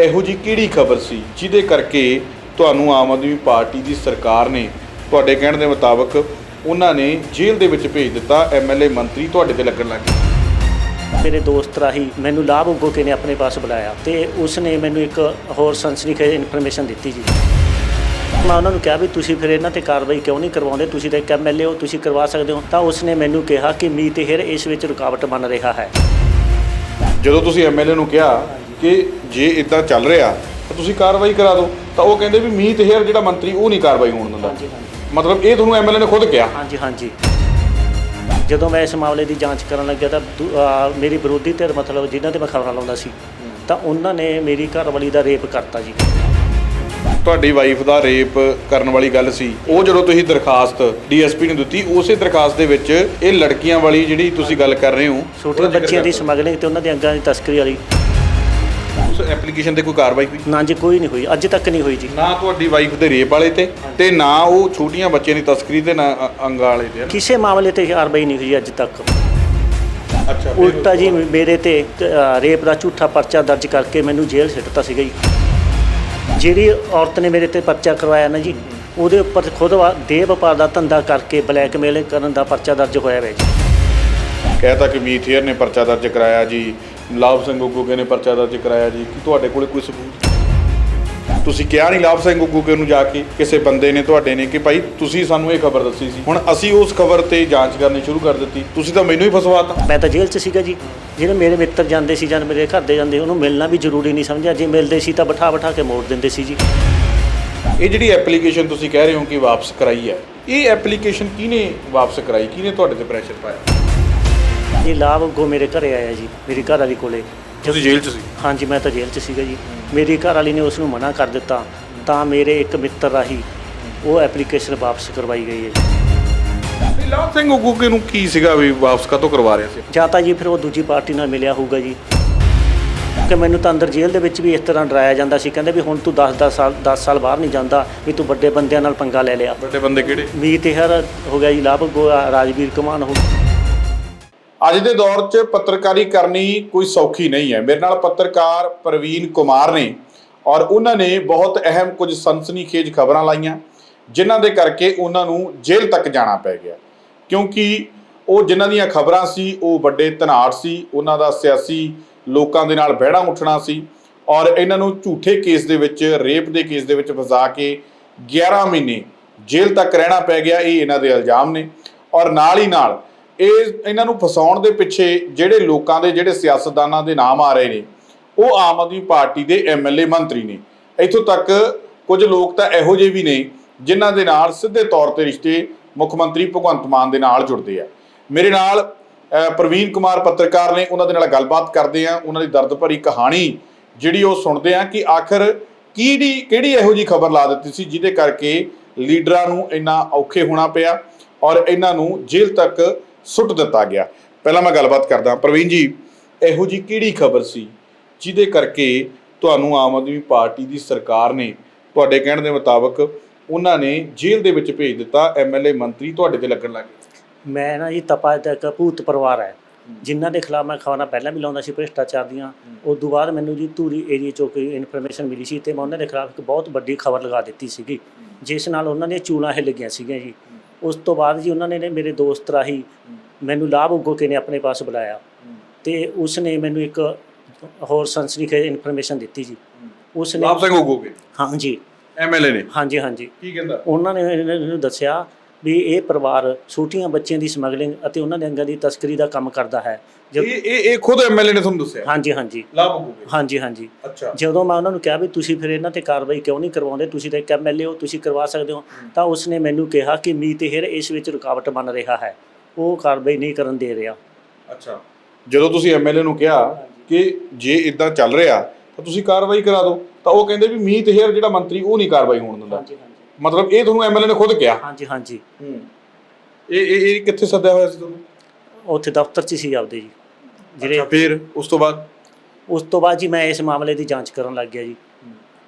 ਇਹੋ ਜੀ ਕਿਹੜੀ ਖਬਰ ਸੀ ਜਿਹਦੇ ਕਰਕੇ ਤੁਹਾਨੂੰ ਆਮ ਆਦਮੀ ਪਾਰਟੀ ਦੀ ਸਰਕਾਰ ਨੇ ਤੁਹਾਡੇ ਕਹਿਣ ਦੇ ਮੁਤਾਬਕ ਉਹਨਾਂ ਨੇ ਜੇਲ੍ਹ ਦੇ ਵਿੱਚ ਭੇਜ ਦਿੱਤਾ ਐਮਐਲਏ ਮੰਤਰੀ ਤੁਹਾਡੇ ਤੇ ਲੱਗਣ ਲੱਗ ਗਏ। ਮੇਰੇ ਦੋਸਤ ਰਾਹੀਂ ਮੈਨੂੰ ਲਾਭ ਉਗੋਕੇ ਨੇ ਆਪਣੇ ਪਾਸ ਬੁਲਾਇਆ ਤੇ ਉਸਨੇ ਮੈਨੂੰ ਇੱਕ ਹੋਰ ਸਨਸਨੀਖੇਜ਼ ਇਨਫੋਰਮੇਸ਼ਨ ਦਿੱਤੀ ਜੀ। ਮੈਂ ਉਹਨਾਂ ਨੂੰ ਕਿਹਾ ਵੀ ਤੁਸੀਂ ਫਿਰ ਇਹਨਾਂ ਤੇ ਕਾਰਵਾਈ ਕਿਉਂ ਨਹੀਂ ਕਰਵਾਉਂਦੇ? ਤੁਸੀਂ ਤਾਂ ਇੱਕ ਐਮਐਲਏ ਹੋ ਤੁਸੀਂ ਕਰਵਾ ਸਕਦੇ ਹੋ। ਤਾਂ ਉਸਨੇ ਮੈਨੂੰ ਕਿਹਾ ਕਿ ਮੀਤ ਹੇਰ ਇਸ ਵਿੱਚ ਰੁਕਾਵਟ ਬਣ ਰਿਹਾ ਹੈ। ਜਦੋਂ ਤੁਸੀਂ ਐਮਐਲਏ ਨੂੰ ਕਿਹਾ ਕਿ ਜੇ ਇਦਾਂ ਚੱਲ ਰਿਹਾ ਤਾਂ ਤੁਸੀਂ ਕਾਰਵਾਈ ਕਰਾ ਦਿਓ। ਤਾਂ ਉਹ ਕਹਿੰਦੇ ਵੀ ਮੀਤ ਹੇਅਰ ਜਿਹੜਾ ਮੰਤਰੀ ਉਹ ਨਹੀਂ ਕਾਰਵਾਈ ਹੋਣ ਦਿੰਦਾ। ਹਾਂਜੀ ਹਾਂਜੀ। ਮਤਲਬ ਇਹ ਤੁਹਾਨੂੰ ਐਮਐਲਏ ਨੇ ਖੁਦ ਕਿਹਾ। ਹਾਂਜੀ ਹਾਂਜੀ। ਜਦੋਂ ਮੈਂ ਇਸ ਮਾਮਲੇ ਦੀ ਜਾਂਚ ਕਰਨ ਲੱਗਿਆ ਤਾਂ ਦੂ- ਅਹ ਮੇਰੀ ਵਿਰੋਧੀ ਧਿਰ ਮਤਲਬ ਜਿਨ੍ਹਾਂ ਤੇ ਮੈਂ ਖਬਰਾਂ ਲਾਉਂਦਾ ਸੀ ਤਾਂ ਉਹਨਾਂ ਨੇ ਮੇਰੀ ਘਰਵਾਲੀ ਦਾ ਰੇਪ ਕਰਤਾ ਜੀ। ਤੁਹਾਡੀ ਵਾਈਫ ਦਾ ਰੇਪ ਕਰਨ ਵਾਲੀ ਗੱਲ ਸੀ। ਉਹ ਜਦੋਂ ਤੁਸੀਂ ਦਰਖਾਸਤ ਡੀਐਸਪੀ ਨੂੰ ਦਿੱਤੀ ਉਸੇ ਦਰਖਾਸਤ ਦੇ ਵਿੱਚ ਇਹ ਲੜਕੀਆਂ ਵਾਲੀ ਜਿਹੜੀ ਤੁਸੀਂ ਗੱਲ ਕਰ ਰਹੇ ਹੋ ਛੋਟੇ ਬੱਚਿਆਂ ਦੀ ਸਮਗਲਿੰਗ ਤੇ ਉਹਨਾਂ ਦੇ ਅੰਗਾਂ ਦੀ ਤਸਕਰੀ ਵਾਲੀ। ਐਪਲੀਕੇਸ਼ਨ ਤੇ ਕੋਈ ਕਾਰਵਾਈ ਹੋਈ? ਨਾ ਜੀ ਕੋਈ ਨਹੀਂ ਹੋਈ। ਅੱਜ ਤੱਕ ਨਹੀਂ ਹੋਈ ਜੀ। ਨਾ ਤੁਹਾਡੀ ਵਾਈਫ ਦੇ ਰੇਪ ਵਾਲੇ ਤੇ ਤੇ ਨਾ ਉਹ ਛੋਟੀਆਂ ਬੱਚਿਆਂ ਦੀ ਤਸਕਰੀ ਤੇ ਨਾ ਅ- ਅੰਗਾਂ ਵਾਲੇ ਤੇ ਕਿਸੇ ਮਾਮਲੇ ਤੇ ਕਾਰਵਾਈ ਨਹੀਂ ਹੋਈ ਅੱਜ ਤੱਕ। ਅੱਛਾ ਉਲਟਾ ਜੀ ਮੇਰੇ ਤੇ ਅ, ਰੇਪ ਦਾ ਝੂਠਾ ਪਰਚਾ ਦਰਜ ਕਰਕੇ ਮੈਨੂੰ ਜੇਲ੍ਹ ਸਿੱਟਤਾ ਸੀਗਾ ਜੀ। ਜਿਹੜੀ ਔਰਤ ਨੇ ਮੇਰੇ ਤੇ ਪਰਚਾ ਕਰਵਾਇਆ ਨਾ ਜੀ ਉਹਦੇ ਉੱਪਰ ਖੁਦ ਵਾ- ਦੇਹ ਵਪਾਰ ਦਾ ਧੰਦਾ ਕਰਕੇ ਬਲੈਕਮੇਲ ਕਰਨ ਦਾ ਪਰਚਾ ਦਰਜ ਹੋਇਆ ਹੋਇਆ ਜੀ। ਕਹਿਤਾ ਕਿ ਮੀਥੇਅਰ ਨੇ ਪਰਚਾ ਦਰਜ ਕਰਾਇਆ ਜੀ। ਲਾਭ ਸਿੰਘ ਗੁੱਗੂਕੇ ਨੇ ਪਰਚਾ ਦਰਜ ਕਰਾਇਆ ਜੀ ਕੀ ਤੁਹਾਡੇ ਕੋਲੇ ਕੋਈ ਸਬੂਤ? ਤੁਸੀਂ ਕਿਹਾ ਨਹੀਂ ਲਾਭ ਸਿੰਘ ਗੁੱਗੂਕੇ ਨੂੰ ਜਾ ਕੇ ਕਿਸੇ ਬੰਦੇ ਨੇ ਤੁਹਾਡੇ ਨੇ ਕਿ ਭਾਈ ਤੁਸੀਂ ਸਾਨੂੰ ਇਹ ਖਬਰ ਦੱਸੀ ਸੀ। ਹੁਣ ਅਸੀਂ ਉਸ ਖਬਰ ਤੇ ਜਾਂਚ ਕਰਨੀ ਸ਼ੁਰੂ ਕਰ ਦਿੱਤੀ ਤੁਸੀਂ ਤਾਂ ਮੈਨੂੰ ਹੀ ਫਸਵਾਤਾ। ਮੈਂ ਤਾਂ ਜੇਲ੍ਹ 'ਚ ਸੀਗਾ ਜੀ। ਜਿਹੜੇ ਮੇਰੇ ਮਿੱਤਰ ਜਾਂਦੇ ਸੀ ਜਾਂ ਮੇਰੇ ਘਰ ਦੇ ਜਾਂਦੇ ਉਹਨੂੰ ਮਿਲਣਾ ਵੀ ਜ਼ਰੂਰੀ ਨਹੀਂ ਸਮਝਿਆ। ਜੇ ਮਿਲਦੇ ਸੀ ਤਾਂ ਬਿਠਾ ਬਿਠਾ ਕੇ ਮੋੜ ਦਿੰਦੇ ਸੀ ਜੀ। ਇਹ ਜਿਹੜੀ ਐਪਲੀਕੇਸ਼ਨ ਤੁਸੀਂ ਕਹਿ ਰਹੇ ਹੋ ਕਿ ਵਾਪਸ ਕਰਾਈ ਹੈ ਇਹ ਐਪਲੀਕੇਸ਼ਨ ਕਿਹਨੇ ਵਾਪਸ ਕਰਾਈ? ਕਿਹਨੇ ਤੁਹਾਡੇ ਤੇ ਪ੍ਰੈਸ਼ਰ ਪਾਇਆ? ਇਹ ਲਾਭ ਅੱਗੋਂ ਮੇਰੇ ਘਰੇ ਆਇਆ ਜੀ ਮੇਰੀ ਘਰ ਵਾਲੀ ਕੋਲੇ। ਤੁਸੀਂ ਜੇਲ੍ਹ 'ਚ ਸੀ ਹਾਂਜੀ ਮੈਂ ਤਾਂ ਜੇਲ੍ਹ 'ਚ ਸੀਗਾ ਜੀ। ਮੇਰੀ ਘਰ ਵਾਲੀ ਨੇ ਉਸ ਨੂੰ ਮਨਾ ਕਰ ਦਿੱਤਾ। ਤਾਂ ਮੇਰੇ ਇੱਕ ਮਿੱਤਰ ਰਾਹੀਂ ਉਹ ਐਪਲੀਕੇਸ਼ਨ ਵਾਪਸ ਕਰਵਾਈ ਗਈ ਹੈ ਜੀ। ਲਾਭ ਸਿੰਘ ਗੁੱਗੂਕੇ ਨੂੰ ਕੀ ਸੀਗਾ ਵੀ ਵਾਪਸ ਕਾਤੋਂ ਕਰਵਾ ਰਿਹਾ ਸੀ? ਜਾਂ ਤਾਂ ਜੀ ਫਿਰ ਉਹ ਦੂਜੀ ਪਾਰਟੀ ਨਾਲ ਮਿਲਿਆ ਹੋਊਗਾ ਜੀ। ਕਿ ਮੈਨੂੰ ਤਾਂ ਅੰਦਰ ਜੇਲ੍ਹ ਦੇ ਵਿੱਚ ਵੀ ਇਸ ਤਰ੍ਹਾਂ ਡਰਾਇਆ ਜਾਂਦਾ ਸੀ। ਕਹਿੰਦੇ ਵੀ ਹੁਣ ਤੂੰ 10-10 ਸਾਲ 10 ਸਾਲ ਬਾਹਰ ਨਹੀਂ ਜਾਂਦਾ ਵੀ ਤੂੰ ਵੱਡੇ ਬੰਦਿਆਂ ਨਾਲ ਪੰਗਾ ਲੈ ਲਿਆ। ਵੱਡੇ ਬੰਦੇ ਕਿਹੜੇ? ਮੀਤ ਹਰ ਹੋ ਗਿਆ ਜੀ ਲਾਭ ਆ ਰਾਜਵੀਰ ਕਮਾਨ ਹੋ ਅੱਜ ਦੇ ਦੌਰ 'ਚ ਪੱਤਰਕਾਰੀ ਕਰਨੀ ਕੋਈ ਸੌਖੀ ਨਹੀਂ ਹੈ। ਮੇਰੇ ਨਾਲ ਪੱਤਰਕਾਰ ਪ੍ਰਵੀਨ ਕੁਮਾਰ ਨੇ ਔਰ ਉਹਨਾਂ ਨੇ ਬਹੁਤ ਅਹਿਮ ਕੁਝ ਸਨਸਨੀਖੇਜ ਖਬਰਾਂ ਲਾਈਆਂ, ਜਿਨ੍ਹਾਂ ਦੇ ਕਰਕੇ ਉਹਨਾਂ ਨੂੰ ਜੇਲ੍ਹ ਤੱਕ ਜਾਣਾ ਪੈ ਗਿਆ। ਕਿਉਂਕਿ ਉਹ ਜਿਨ੍ਹਾਂ ਦੀਆਂ ਖਬਰਾਂ ਸੀ, ਉਹ ਵੱਡੇ ਧਨਾੜ ਸੀ, ਉਹਨਾਂ ਦਾ ਸਿਆਸੀ ਲੋਕਾਂ ਦੇ ਨਾਲ ਬਹਿਣਾ ਉੱਠਣਾ ਸੀ ਔਰ ਇਹਨਾਂ ਨੂੰ ਝੂਠੇ ਕੇਸ ਦੇ ਵਿੱਚ, ਰੇਪ ਦੇ ਕੇਸ ਦੇ ਵਿੱਚ ਫਸਾ ਕੇ 11 ਮਹੀਨੇ ਜੇਲ੍ਹ ਤੱਕ ਰਹਿਣਾ ਪੈ ਗਿਆ, ਇਹ ਇਹਨਾਂ ਦੇ ਇਲਜ਼ਾਮ ਨੇ। ਔਰ ਨਾਲ ਹੀ ਨਾਲ ਇਹ ਇਹਨਾਂ ਨੂੰ ਫਸਾਉਣ ਦੇ ਪਿੱਛੇ ਜਿਹੜੇ ਲੋਕਾਂ ਦੇ, ਜਿਹੜੇ ਸਿਆਸਤਦਾਨਾਂ ਦੇ ਨਾਮ ਆ ਰਹੇ ਨੇ, ਉਹ ਆਮ ਆਦਮੀ ਪਾਰਟੀ ਦੇ ਐਮਐਲਏ ਮੰਤਰੀ ਨੇ। ਇੱਥੋਂ ਤੱਕ ਕੁਝ ਲੋਕ ਤਾਂ ਇਹੋ ਜਿਹੇ ਵੀ ਨੇ, ਜਿਨ੍ਹਾਂ ਦੇ ਨਾਲ ਸਿੱਧੇ ਤੌਰ ਤੇ ਰਿਸ਼ਤੇ ਮੁੱਖ ਮੰਤਰੀ ਭਗਵੰਤ ਮਾਨ ਦੇ ਨਾਲ ਜੁੜਦੇ ਆ। ਮੇਰੇ ਨਾਲ ਪ੍ਰਵੀਨ ਕੁਮਾਰ ਪੱਤਰਕਾਰ ਨੇ, ਉਹਨਾਂ ਦੇ ਨਾਲ ਗੱਲਬਾਤ ਕਰਦੇ ਆ, ਉਹਨਾਂ ਦੀ ਦਰਦ ਭਰੀ ਕਹਾਣੀ ਜਿਹੜੀ ਉਹ ਸੁਣਦੇ ਆ ਕਿ ਆਖਰ ਕਿਹੜੀ ਕਿਹੜੀ ਇਹੋ ਜੀ ਖਬਰ ਲਾ ਦਿੱਤੀ ਸੀ, ਜਿਹਦੇ ਕਰਕੇ ਲੀਡਰਾਂ ਨੂੰ ਇੰਨਾ ਔਖੇ ਹੋਣਾ ਪਿਆ ਔਰ ਇਹਨਾਂ ਨੂੰ ਜੇਲ੍ਹ ਤੱਕ ਸੁੱਟ ਦਿੱਤਾ ਗਿਆ। ਪਹਿਲਾਂ ਮੈਂ ਗੱਲਬਾਤ ਕਰਦਾ ਪ੍ਰਵੀਨ ਜੀ ਇਹੋ ਜੀ ਕਿਹੜੀ ਖਬਰ ਸੀ ਜਿਹਦੇ ਕਰਕੇ ਤੁਹਾਨੂੰ ਆਮ ਆਦਮੀ ਪਾਰਟੀ ਦੀ ਸਰਕਾਰ ਨੇ ਤੁਹਾਡੇ ਕਹਿਣ ਦੇ ਮੁਤਾਬਕ ਉਹਨਾਂ ਨੇ ਜੇਲ੍ਹ ਦੇ ਵਿੱਚ ਭੇਜ ਦਿੱਤਾ ਐਮਐਲਏ ਮੰਤਰੀ ਤੁਹਾਡੇ ਤੇ ਲੱਗਣ ਲੱਗੇ ਮੈਂ ਨਾ ਜੀ ਤਪਾ ਦਾ ਇੱਕ ਭੂਤ ਪਰਿਵਾਰ ਹੈ। ਜਿਨ੍ਹਾਂ ਦੇ ਖਿਲਾਫ ਮੈਂ ਖਬਰਾਂ ਪਹਿਲਾਂ ਵੀ ਲਾਉਂਦਾ ਸੀ ਭ੍ਰਿਸ਼ਟਾਚਾਰ ਦੀਆਂ। ਉਸ ਤੋਂ ਬਾਅਦ ਮੈਨੂੰ ਜੀ ਧੂਰੀ ਏਰੀਆ ਚੋਂ ਕੋਈ ਇਨਫੋਰਮੇਸ਼ਨ ਮਿਲੀ ਸੀ ਤੇ ਮੈਂ ਉਹਨਾਂ ਦੇ ਖਿਲਾਫ ਇੱਕ ਬਹੁਤ ਵੱਡੀ ਖਬਰ ਲਗਾ ਦਿੱਤੀ ਸੀਗੀ। ਜਿਸ ਨਾਲ ਉਹਨਾਂ ਦੀਆਂ ਚੂਲਾਂ ਹਿੱਲ ਗਈਆਂ ਸੀਗੀਆਂ ਜੀ। ਉਸ ਤੋਂ ਬਾਅਦ ਜੀ ਉਹਨਾਂ ਨੇ ਮੇਰੇ ਦੋਸਤ ਰਾਹੀਂ ਮੈਨੂੰ ਲਾਭ ਉਗੋਕੇ ਨੇ ਆਪਣੇ ਪਾਸ ਬੁਲਾਇਆ। ਤੇ ਉਸ ਨੇ ਮੈਨੂੰ ਇੱਕ ਹੋਰ ਸਨਸਨੀਖੇਜ਼ ਇਨਫੋਰਮੇਸ਼ਨ ਦਿੱਤੀ ਜੀ। ਉਸ ਨੇ ਲਾਭ ਸਿੰਘ ਉਗੋਗੇ? ਹਾਂਜੀ ਐਮਐਲਏ ਨੇ? ਹਾਂਜੀ ਹਾਂਜੀ। ਕੀ ਕਹਿੰਦਾ? ਉਹਨਾਂ ਨੇ ਮੈਨੂੰ ਦੱਸਿਆ ਵੀ ਇਹ ਪਰਿਵਾਰ ਛੋਟੀਆਂ ਬੱਚਿਆਂ ਦੀ ਸਮਗਲਿੰਗ ਅਤੇ ਉਹਨਾਂ ਦੇ ਅੰਗਾਂ ਦੀ ਤਸਕਰੀ ਦਾ ਕੰਮ ਕਰਦਾ ਹੈ। ਜਦ ਇਹ ਇਹ ਇਹ ਖੁਦ ਐਮਐਲਏ ਨੇ ਤੁਹਾਨੂੰ ਦੱਸਿਆ? ਹਾਂਜੀ ਹਾਂਜੀ। ਲਾਭ ਉਗੋਗੇ ਹਾਂਜੀ ਹਾਂਜੀ। ਅੱਛਾ। ਜਦੋਂ ਮੈਂ ਉਹਨਾਂ ਨੂੰ ਕਿਹਾ ਵੀ ਤੁਸੀਂ ਫਿਰ ਇਹਨਾਂ ਤੇ ਕਾਰਵਾਈ ਕਿਉਂ ਨਹੀਂ ਕਰਵਾਉਂਦੇ? ਤੁਸੀਂ ਤਾਂ ਇੱਕ ਐਮਐਲਏ ਹੋ ਤੁਸੀਂ ਕਰਵਾ ਸਕਦੇ ਹੋ। ਤਾਂ ਉਸਨੇ ਮੈਨੂੰ ਕਿਹਾ ਕਿ ਮੀਤ ਹੇਰ ਇਸ ਵਿੱਚ ਰੁਕਾਵਟ ਬਣ ਰਿਹਾ ਹੈ। ਉਹ ਕਾਰਵਾਈ ਨਹੀਂ ਕਰਨ ਦੇ ਰਿਹਾ। ਅੱਛਾ। ਜਦੋਂ ਤੁਸੀਂ ਐਮਐਲਏ ਨੂੰ ਕਿਹਾ ਕਿ ਜੇ ਇਦਾਂ ਚੱਲ ਰਿਹਾ ਤਾਂ ਤੁਸੀਂ ਕਾਰਵਾਈ ਕਰਾ ਦਿਓ। ਤਾਂ ਉਹ ਕਹਿੰਦੇ ਵੀ ਮੀਤ ਹੇਅਰ ਜਿਹੜਾ ਮੰਤਰੀ ਉਹ ਨਹੀਂ ਕਾਰਵਾਈ ਹੋਣ ਦਿੰਦਾ। ਹਾਂਜੀ ਹਾਂਜੀ। ਮਤਲਬ ਇਹ ਤੁਹਾਨੂੰ ਐਮਐਲਏ ਨੇ ਖੁਦ ਕਿਹਾ? ਹਾਂਜੀ ਹਾਂਜੀ। ਇਹ ਇਹ ਇਹ ਕਿੱਥੇ ਸੱਦਿਆ ਹੋਇਆ ਸੀ ਤੁਹਾਨੂੰ? ਉੱਥੇ ਦਫ਼ਤਰ 'ਚ ਸੀ ਆਪਦੇ ਜੀ। ਜਿਹੜੇ ਅੱਛਾ ਫਿਰ ਉਸ ਤੋਂ ਬਾਅਦ? ਉਸ ਤੋਂ ਬਾਅਦ ਜੀ ਮੈਂ ਇਸ ਮਾਮਲੇ ਦੀ ਜਾਂਚ ਕਰਨ ਲੱਗ ਗਿਆ ਜੀ।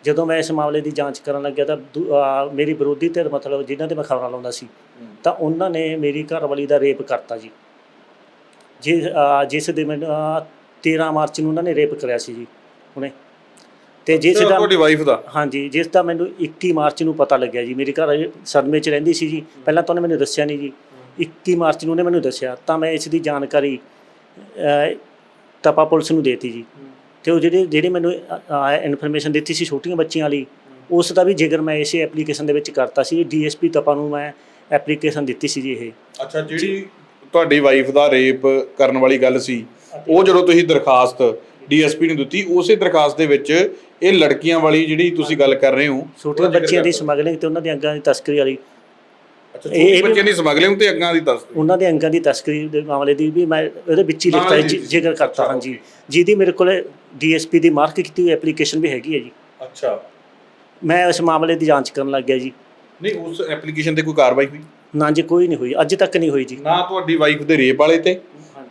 ਜਦੋਂ ਮੈਂ ਇਸ ਮਾਮਲੇ ਦੀ ਜਾਂਚ ਕਰਨ ਲੱਗਿਆ ਤਾਂ ਦੂ- ਅਹ ਮੇਰੀ ਵਿਰੋਧੀ ਧਿਰ ਮਤਲਬ ਜਿਨ੍ਹਾਂ ਤੇ ਮੈਂ ਖਬਰਾਂ ਲਾਉਂਦਾ ਸੀ ਤਾਂ ਉਹਨਾਂ ਨੇ ਮੇਰੀ ਘਰਵਾਲੀ ਦਾ ਰੇਪ ਕਰਤਾ ਜੀ। ਜਿਸ ਅਹ ਜਿਸ ਦੇ ਮੈਨੂੰ ਅਹ 13 ਮਾਰਚ ਨੂੰ ਉਹਨਾਂ ਨੇ ਰੇਪ ਕਰਿਆ ਸੀ ਜੀ ਹੁਣੇ ਤੇ ਜਿਸ ਦਾ ਤੁਹਾਡੀ ਵਾਈਫ ਦਾ? ਹਾਂਜੀ ਜਿਸ ਦਾ ਮੈਨੂੰ 21 ਮਾਰਚ ਨੂੰ ਪਤਾ ਲੱਗਿਆ ਜੀ। ਮੇਰੇ ਘਰ ਸਦਮੇ 'ਚ ਰਹਿੰਦੀ ਸੀ ਜੀ। ਪਹਿਲਾਂ ਤਾਂ ਉਹਨੇ ਮੈਨੂੰ ਦੱਸਿਆ ਨਹੀਂ ਜੀ। 21 ਮਾਰਚ ਨੂੰ ਉਹਨੇ ਮੈਨੂੰ ਦੱਸਿਆ। ਤਾਂ ਮੈਂ ਇਸ ਦੀ ਜਾਣਕਾਰੀ ਤਪਾ ਪੁਲਿਸ ਨੂੰ ਦੇਤੀ ਜੀ। ਤੇ ਉਹ ਜਿਹੜੇ ਜਿਹੜੇ ਮੈਨੂੰ ਇਨਫੋਰਮੇਸ਼ਨ ਦਿੱਤੀ ਸੀ ਛੋਟੀਆਂ ਬੱਚੀਆਂ ਵਾਲੀ ਉਸ ਦਾ ਵੀ ਜ਼ਿਕਰ ਮੈਂ ਇਸੇ ਐਪਲੀਕੇਸ਼ਨ ਦੇ ਵਿੱਚ ਕਰਤਾ ਸੀ। ਡੀਐਸਪੀ ਤਪਾ ਨੂੰ ਮੈਂ ਐਪਲੀਕੇਸ਼ਨ ਦਿੱਤੀ ਸੀ ਜੀ ਇਹ। ਅੱਛਾ ਜਿਹੜੀ ਤੁਹਾਡੀ ਵਾਈਫ ਦਾ ਰੇਪ ਕਰਨ ਵਾਲੀ ਗੱਲ ਸੀ ਉਹ ਜਦੋਂ ਤੁਸੀਂ ਦਰਖਾਸਤ ਡੀਐਸਪੀ ਨੂੰ ਦਿੱਤੀ ਉਸੇ ਦਰਖਾਸਤ ਦੇ ਵਿੱਚ ਇਹ ਲੜਕੀਆਂ ਵਾਲੀ ਜਿਹੜੀ ਤੁਸੀਂ ਗੱਲ ਕਰ ਰਹੇ ਹੋ ਜ਼ਿਕਰ ਬੱਚੀਆਂ ਦੀ। ਸਮਗਲਿੰਗ ਤੇ ਉਹਨਾਂ ਦੇ ਅੰਗਾਂ ਦੀ ਤਸਕਰੀ ਵਾਲੀ ਅੱਛਾ ਇਹ- ਛੋਟੀ ਬੱਚਿਆਂ ਦੀ ਸਮਗਲਿੰਗ ਤੇ ਅੱਗਾਂ ਦੀ ਦਿਓ। ਉਹਨਾਂ ਦੇ ਅੰਗਾਂ ਦੀ ਤਸਕਰੀ ਦੇ ਮਾਮਲੇ ਦੀ ਵੀ ਮੈਂ ਉਹਦੇ ਵਿੱਚ ਹੀ ਲਿਖਤਾ ਹੀ ਹੈ। ਜ਼ਿਕਰ ਕਰਤਾ ਹਾਂਜੀ okay। ਜਿਹਦੀ ਮੇਰੇ ਕੋਲ ਡੀਐਸਪੀ ਦੀ ਮਾਰਕ ਕੀਤੀ ਹੋਈ ਐਪਲੀਕੇਸ਼ਨ ਵੀ ਹੈਗੀ ਹੈ ਜੀ ਅੱਛਾ ਮੈਂ ਇਸ ਮਾਮਲੇ ਦੀ ਜਾਂਚ ਕਰਨ ਲੱਗ ਗਿਆ ਜੀ ਨਹੀਂ ਉਸ ਐਪਲੀਕੇਸ਼ਨ ਤੇ ਕੋਈ ਕਾਰਵਾਈ ਹੋਈ ਨਾ ਜੀ ਕੋਈ ਨਹੀਂ ਹੋਈ ਅੱਜ ਤੱਕ ਨਹੀਂ ਹੋਈ ਜੀ ਨਾ ਤੁਹਾਡੀ ਵਾਈਫ ਦੇ ਰੇਪ ਵਾਲੇ ਤੇ